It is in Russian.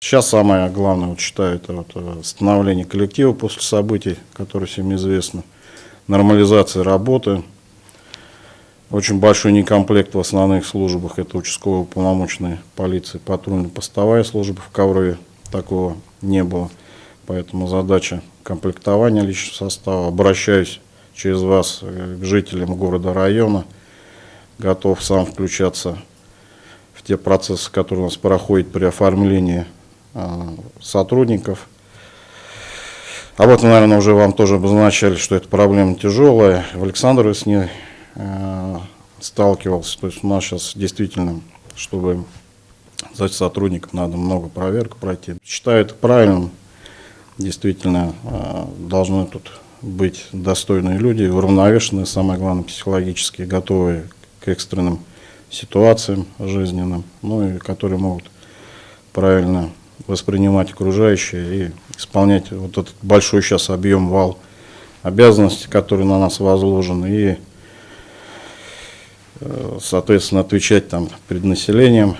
Сейчас самое главное, вот считаю, это вот э, становление коллектива после событий, которые всем известны, нормализация работы, очень большой некомплект в основных службах, это участковые уполномоченные полиции, патрульно-постовая служба в Коврове, такого не было, поэтому задача комплектования личного состава, обращаюсь через вас э, к жителям города, района, готов сам включаться в те процессы, которые у нас проходят при оформлении сотрудников. Об этом, наверное, уже вам тоже обозначали, что эта проблема тяжелая. В Александрове с ней э, сталкивался. То есть у нас сейчас действительно, чтобы за сотрудников надо много проверок пройти. Считаю это правильным. Действительно, э, должны тут быть достойные люди, уравновешенные, самое главное, психологически готовые к экстренным ситуациям жизненным, ну и которые могут правильно воспринимать окружающее и исполнять вот этот большой сейчас объем вал обязанностей, который на нас возложен, и, э, соответственно, отвечать там перед населением.